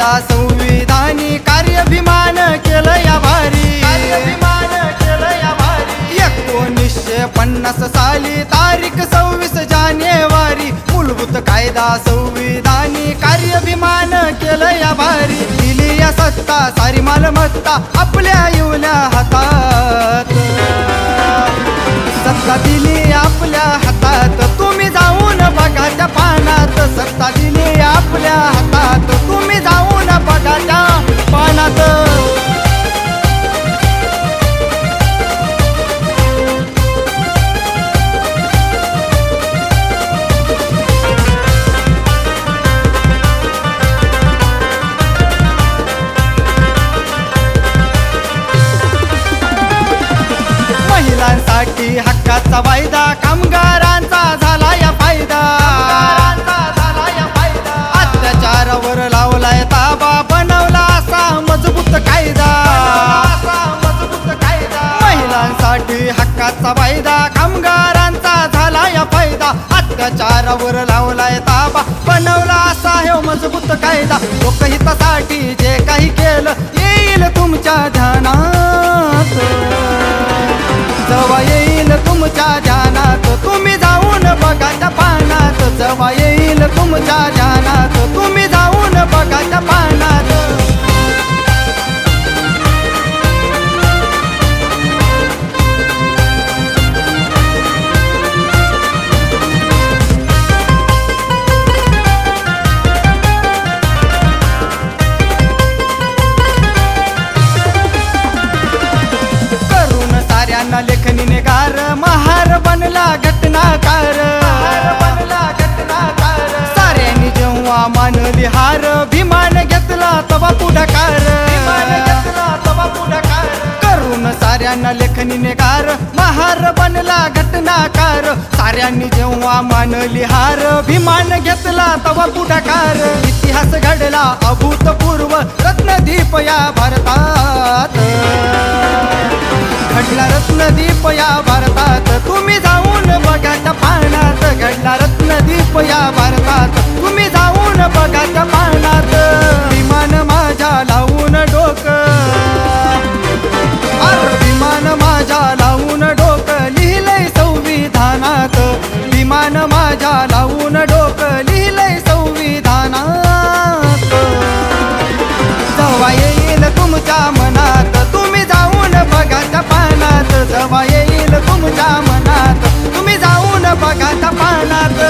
संविधानी कार्याभिमान केलं या भारी. कार्याभिमान केलं या भारी. एकोणीसशे पन्नास साली तारीख सव्वीस जानेवारी मूलभूत कायदा संविधानी कार्याभिमान केलं या भारी. दिली या सत्ता सारी मालमत्ता आपल्या येवल्या हातात. सत्ता दिली आपल्या हातात तुम्ही जाऊन बघा त्या पानात. सत्ता दिली आपल्या हातात तुम्ही लेखनीने गार महार बनला घटनाकार. साऱ्यांनी जेव्हा मानली हार भीमान घेतला तवा पुढाकार. करून साऱ्यांना लेखनीने गार महार बनला घटनाकार. साऱ्यांनी जेव्हा मानली हार भीमान घेतला तवा पुढाकार. इतिहास घडला अभूतपूर्व रत्नदीप या भारतात. तुम्ही जाऊन बघा त्या पाण्यात. घडला रत्नदीप या भारतात. तुम्ही जाऊन बघा त्या पाण्यात. विमान माझ्या लावून डोकं. विमान माझ्या लावून डोकं. लिहिलंय संविधानात. विमान माझ्या लावून डोक. परवा येईल तुमच्या मनात. तुम्ही जाऊन बघा तपानात.